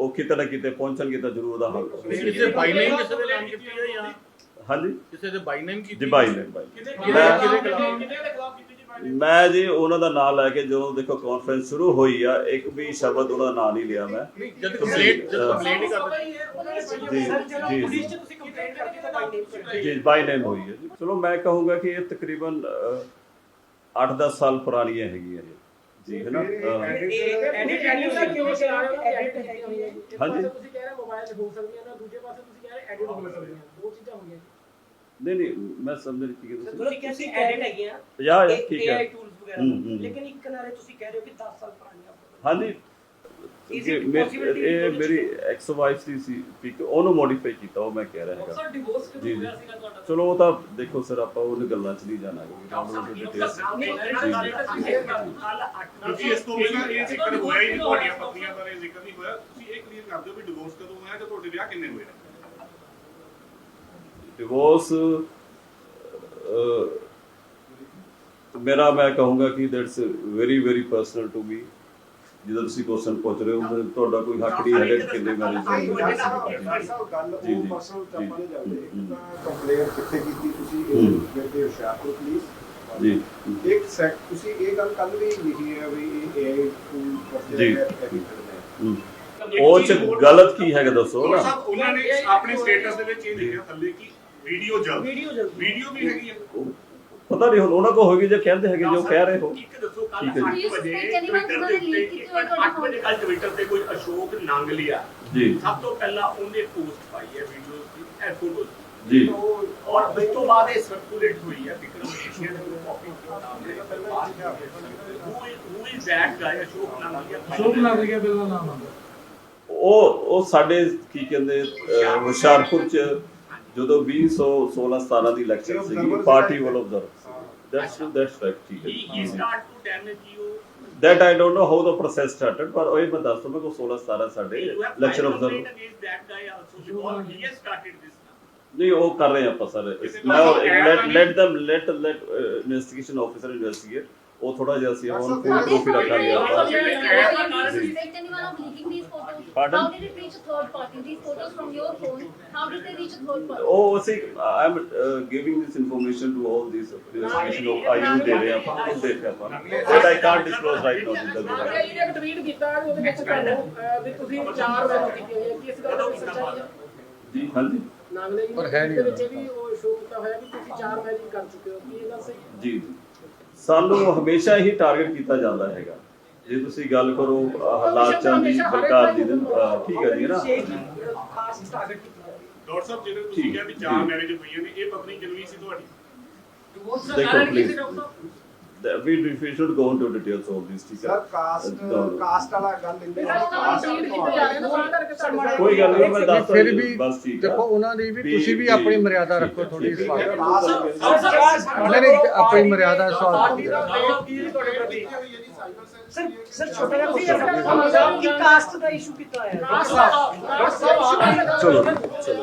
ਉਹ ਕਿਤੇ ਨਾ ਕਿਤੇ ਪਹੁੰਚਣਗੇ ਤਾਂ ਜ਼ਰੂਰ ਉਹਦਾ ਹੱਲ ਹੋਵੇਗਾ। ਕਿਸੇ ਬਾਈ ਨੇਮ ਕਿਸੇ ਦੇ ਨਾਮ ਕੀਤੀ ਹੈ ਜਾਂ ਹਾਂਜੀ? ਕਿਸੇ ਦੇ ਬਾਈ ਨੇਮ ਕੀਤੀ ਜੀ ਬਾਈ ਨੇ ਬਾਈ ਕਿਹਦੇ ਮੈਂ- ਕਿਹਦੇ ਖਿਲਾਫ ਕਿਹਦੇ ਦੇ ਖਿਲਾਫ ਕੀਤੀ ਜੀ ਬਾਈ ਮੈਂ ਜੀ ਉਹਨਾਂ ਦਾ ਨਾਮ ਲੈ ਕੇ ਜਦੋਂ ਦੇਖੋ ਕਾਨਫਰੰਸ ਸ਼ੁਰੂ ਹੋਈ ਆ ਇੱਕ ਵੀ ਸ਼ਬਦ ਉਹਨਾਂ ਦਾ ਨਾਮ ਨਹੀਂ ਲਿਆ ਮੈਂ। ਨਹੀਂ ਜਦ ਕੰਪਲੇਂਟ ਜਦ ਕੰਪਲੇਂਟ ਹੀ ਕਰਦੇ ਜੀ, ਜੀ। ਪੁਲਿਸ ਚ ਤੁਸੀਂ ਕੰਪਲੇਂਟ ਕਰਕੇ ਤਾਂ ਬਾਈ ਨੇਮ ਜੀ ਬਾਈ ਨੇਮ ਹੋਈ ਹੈ ਜੀ। ਚਲੋ ਮੈਂ ਕਹੂੰਗਾ ਕਿ ਇਹ ਤਕਰੀਬਨ 8-10 ਸਾਲ ਪੁਰਾਣੀਆਂ ਹੈਗੀਆਂ ਜੀ ਜੀ ਹੈ। ਨਾ ਅਹ, ਹੋ। ਹੈ। ਹਾਂਜੀ। ਪਾਸੇ ਤੁਸੀਂ ਕਹਿ ਰਹੇ ਮੋਬਾਈਲ ਹੋ ਸਕਦੀਆਂ ਨੇ ਦੂਜੇ ਪਾਸੇ ਤੁਸੀਂ ਕਹਿ ਰਹੇ ਐਡਿਟ ਹੋ ਸਕਦੀਆਂ ਦੋ ਚੀਜ਼ਾਂ ਹੋ ਗਈਆਂ ਨਹੀਂ ਨਹੀਂ ਮੈਂ ਸਮਝ ਨਹੀਂ ਕੀ ਤੁਸੀਂ ਤੁਸੀਂ ਕਹਿੰਦੇ ਐਡਿਟ ਹੈਗੀਆਂ। 50 ਹੈ ਠੀਕ ਹੈ। ਟੂਲਸ ਵਗੈਰਾ। ਹੂੰ, ਹੂੰ। ਲੇਕਿਨ ਇੱਕ ਨਾਰੇ ਤੁਸੀਂ ਕਹਿ ਰਹੇ ਹੋ ਕਿ 10 ਸਾਲ ਪੁਰਾਣੀਆਂ। ਹਾਂਜੀ। Is ਜੀ, it ਮੇ- possibility ਇਹ ਉਹਦੇ ਚ- ਮੇਰੀ ਐਕਸ ਵਾਈਫ ਸੀ ਸੀ ਪਿਕ ਉਹਨੂੰ ਮੋਡੀਫਾਈ ਕੀਤਾ ਉਹ ਮੈਂ ਕਹਿ ਰਿਹਾ ਹੈਗਾ ਸਰ ਡਿਵੋਰਸ ਜੀ, ਕਿਉਂ ਜੀ। ਹੋਇਆ ਸੀਗਾ ਤੁਹਾਡਾ ਚਲੋ ਉਹ ਤਾਂ ਦੇਖੋ ਸਰ ਆਪਾਂ ਉਹਨ ਗੱਲਾਂ 'ਚ ਨਹੀਂ ਜਾਣਾ ਕਿਉਂਕਿ ਉਹਨਾਂ ਨੂੰ ਨਹੀਂ, details- ਨਹੀਂ, ਕਿਉਂਕਿ ਇਸ ਤੋਂ ਪਹਿਲਾਂ ਇਹ ਜ਼ਿਕਰ ਹੋਇਆ ਹੀ ਨਹੀਂ ਤੁਹਾਡੀਆਂ ਪਤਨੀਆਂ ਬਾਰੇ ਜ਼ਿਕਰ ਨਹੀਂ ਹੋਇਆ ਤੁਸੀਂ ਇਹ ਕਲੀਅਰ ਕਰ ਦਿਓ ਵੀ ਡਿਵੋਰਸ ਕਦੋਂ ਹੋਇਆ ਤੇ ਤੁਹਾਡੇ ਵਿਆਹ ਕਿੰਨੇ ਹੋਏ ਨੇ ਡਿਵੋਰਸ ਮੇਰਾ ਮੈਂ ਕਹੂੰਗਾ ਕਿ that's very very personal to me ਜਦੋਂ ਤੁਸੀਂ ਕੁਐਸਚਨ ਪੁੱਛ ਰਹੇ ਹੋ ਮੈਂ- ਤੁਹਾਡਾ ਕੋਈ ਹੱਕ ਨਹੀਂ ਹੈਗਾ ਕਿ ਕਿੰਨੇ ਸਾਹਿਬ ਗੱਲ ਜੀ, ਉਹ ਜੀ, ਚੱਪਾ ਜਾਂਦੇ ਹੂੰ, ਇੱਕ ਤਾਂ ਕੰਪਲੇਂਟ ਕਿੱਥੇ ਕੀਤੀ ਤੁਸੀਂ। ਇਹ ਮੇਰੇ ਹੁਸ਼ਿਆਰਪੁਰ ਪੁਲਿਸ ਜੀ। ਇੱਕ ਸੈਕ ਤੁਸੀਂ ਇਹ ਗੱਲ ਕੱਲ ਵੀ ਲਿਖੀ ਹੈ ਵੀ ਇਹ ਏਆਈ ਟੂਲ ਜੀ। ਹੈ। ਉਹ ਚ ਗਲਤ ਕੀ ਹੈਗਾ ਦੱਸੋ ਨਾ। ਸਾਹਿਬ ਉਹਨਾਂ ਨੇ ਆਪਣੇ ਸਟੇਟਸ ਦੇ ਵਿੱਚ ਇਹ ਲਿਖਿਆ ਥੱਲੇ ਕਿ ਵੀਡੀਓ ਜਲਦ। ਵੀਡੀਓ ਜਲਦੀ। ਵੀਡੀਓ ਵੀ ਹੈਗੀ ਹੈ। ਪਤਾ ਨਹੀਂ ਹੁਣ ਉਹਨਾਂ ਕੋ ਹੋਏਗੀ ਜੇ ਕਹਿੰਦੇ ਹੈਗੇ ਜੋ ਕਹਿ ਰਹੇ ਹੋ ਇੱਕ ਦੱਸੋ ਕੱਲ ਠੀਕ ਹੈ ਜੀ। 8 ਵਜੇ Please, anyone ਟਵਿੱਟਰ ਉਹਨਾਂ ਦੇ ਨੇ ਉੱਤੇ leak ਕੀਤੇ ਹੋਏ ਤੁਹਾਡੇ 8 ਵਜੇ ਕੱਲ ਟਵਿੱਟਰ ਤੇ ਕੋਈ ਅਸ਼ੋਕ ਨਾਂਗਲੀਆ। ਜੀ। ਸਭ ਤੋਂ ਪਹਿਲਾਂ ਉਹਨੇ ਪੋਸਟ ਪਾਈ ਹੈ ਵੀਡੀਓਜ਼ ਦੀ ਇਹ ਫੋਟੋਜ਼ ਜੀ। ਔਰ ਉਸ ਤੋਂ ਬਾਅਦ ਇਹ ਸਰਕੂਲੇਟ ਹੋਈ ਹੈ ਵਿਕਰਮ ਏਸ਼ੀਆ ਦੇ ਵਿੱਚ copy who. Is that guy Ashok Nangalia? Shock ਲੱਗ ਗਿਆ ਬਿਲਕੁਲ ਨਾਮ ਆਉਂਦਾ। ਉਹ ਉਹ ਸਾਡੇ ਕੀ ਕਹਿੰਦੇ ਹੁਸ਼ਿਆਰਪੁਰ ਚ ਜਦੋਂ 2016 17 ਦੀ ਇਲੈਕਸ਼ਨ ਸੀਗੀ ਪਾਰਟੀ ਵੱਲੋਂ ਆਬਜ਼ਰਵ ਦੈਟਸ ਦੈਟਸ ਰਾਈਟ ਠੀਕ ਹੀ। ਹੀ। ਹੈ start to damage you that I don't know how the process started ਪਰ ਉਹ ਮੈਂ ਦੱਸ ਦਵਾਂ ਕਿ 16 17 ਸਾਡੇ you filed observe that started ਨਹੀਂ ਉਹ ਕਰ ਰਹੇ ਆਪਾਂ ਸਰ। ਮੈਂ let let them let let investigation officer investigate ਉਹ ਥੋੜਾ ਜਿਹਾ ਸੀ ਹੁਣ ਫੁੱਲ ਪ੍ਰੂਫ ਰੱਖਾਂਗੇ ਆਪਾਂ suspect anyone of leaking these photos? Pardon? How did it reach a third party? These photos from your phone, how did they reach a third party? ਉਹ ਅਸੀਂ I am giving this information to all these investigation of I you ਦੇ ਰਹੇ ਆਪਾਂ ਉਹ ਦੇਖ ਰਹੇ ਆਪਾਂ but I can't disclose right now ਜਿੱਦਾਂ ਦੇ ਜੀ ਨੇ ਇੱਕ ਟਵੀਟ ਕੀਤਾ ਉਹਦੇ ਵਿੱਚ ਤੁਹਾਨੂੰ ਵੀ ਤੁਸੀਂ ਚਾਰ ਮੈਚ ਕੀਤੇ ਹੋਏ ਆ ਕਿ ਇਸ ਗੱਲ ਦਾ ਸੱਚਾਈ ਹੈ ਜੀ ਹਾਂਜੀ ਨਾਗਲੇ ਜੀ ਪਰ ਹੈ ਨਹੀਂ ਦੇ ਵਿੱਚ ਵੀ ਉਹ ਸ਼ੋਅ ਕੀਤਾ ਹੋਇਆ ਵੀ ਤੁਸੀਂ ਚਾਰ ਮੈਚ ਕਰ ਚੁੱਕੇ ਹੋ। ਕੀ ਇਹ ਗੱਲ ਸਹੀ ਹੈ? ਜੀ ਜੀ। ਸਾਨੂੰ ਹਮੇਸ਼ਾ ਹੀ ਟਾਰਗੇਟ ਕੀਤਾ ਜਾਂਦਾ ਹੈਗਾ। ਜੇ ਤੁਸੀਂ ਗੱਲ ਕਰੋ ਚੰਦ ਦੀ ਬਲਕਾਰ ਜੀ ਦੇ ਅਹ, ਠੀਕ ਹੈ ਜੀ ਨਾ? ਖਾਸ ਟਾਰਗੇਟ ਡਾਕਟਰ ਸਾਹਿਬ ਜਿਹੜੇ ਤੁਸੀਂ ਠੀਕ, ਕਿਹਾ ਵੀ ਚਾਰ ਠੀਕ। ਮੈਰਿਜ ਹੋਈਆਂ ਨੇ ਇਹ ਪਤਨੀ ਜਨਮੀ ਸੀ ਤੁਹਾਡੀ? ਡਿਵੋਰਸ ਦਾ ਦੇਖੋ, ਕਾਰਨ ਕੀ ਸੀ please. ਡਾਕਟਰ ਸਾਹਿਬ। We we should go into details of this ਠੀਕ ਸਰ ਕਾਸਟ. ਕਾਸਟ ਵਾਲਾ ਗੱਲ ਇੰਨੀ ਕੋਈ ਗੱਲ ਨਹੀਂ ਮੈਂ ਦੱਸ ਫਿਰ ਵੀ ਬਸ ਠੀਕ ਦੇਖੋ ਉਹਨਾਂ ਦੀ ਵੀ ਤੁਸੀਂ ਵੀ ਆਪਣੀ ਮਰਿਆਦਾ ਰੱਖੋ ਥੋੜੀ ਇਸ ਹੈ। ਬਾਰੇ ਕਾਸਟ ਉਹਨਾਂ ਨੇ ਆਪਣੀ ਮਰਿਆਦਾ ਸਵਾਲ ਪਾਰਟੀ ਦਾ ਤੁਹਾਡੇ ਪ੍ਰਤੀ? ਸਰ ਸਰ ਛੋਟਾ ਜਿਹਾ ਕੁਐਸਚਨ ਕਿ ਕਾਸਟ ਦਾ ਇਸ਼ੂ ਦਾ ਚਲੋ ਚਲੋ।